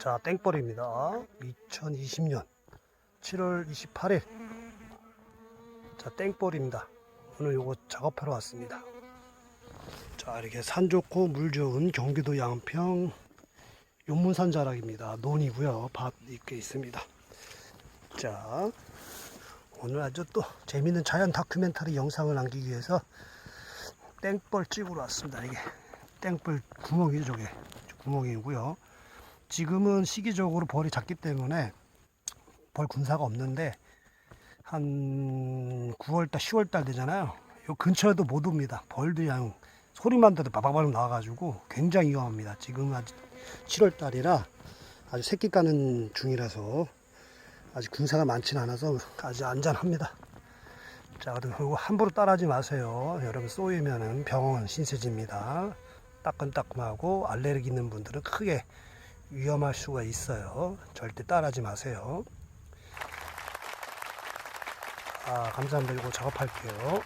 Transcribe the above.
자, 땡벌입니다. 2020년 7월 28일. 자, 땡벌입니다. 오늘 요거 작업하러 왔습니다. 자, 이렇게 산 좋고 물 좋은 경기도 양평 용문산 자락입니다. 논이고요. 밭 이렇게 있습니다. 자, 오늘 아주 또 재밌는 자연 다큐멘터리 영상을 남기기 위해서 땡벌 찍으러 왔습니다. 이게 땡벌 구멍이죠, 저게. 구멍이고요. 지금은 시기적으로 벌이 작기 때문에 벌 군사가 없는데 한 9월달, 10월달 되잖아요. 요 근처에도 못 옵니다. 벌들이 그냥 소리만 들어도 바바바박 나와가지고 굉장히 위험합니다. 지금 아직 7월달이라 아주 새끼 까는 중이라서 아직 군사가 많지는 않아서 아주 안전합니다. 자, 그리고 함부로 따라하지 마세요. 여러분 쏘이면은 병원 신세지입니다. 따끔따끔하고 알레르기 있는 분들은 크게 위험할 수가 있어요. 절대 따라하지 마세요. 아, 감사합니다. 이거 작업할게요.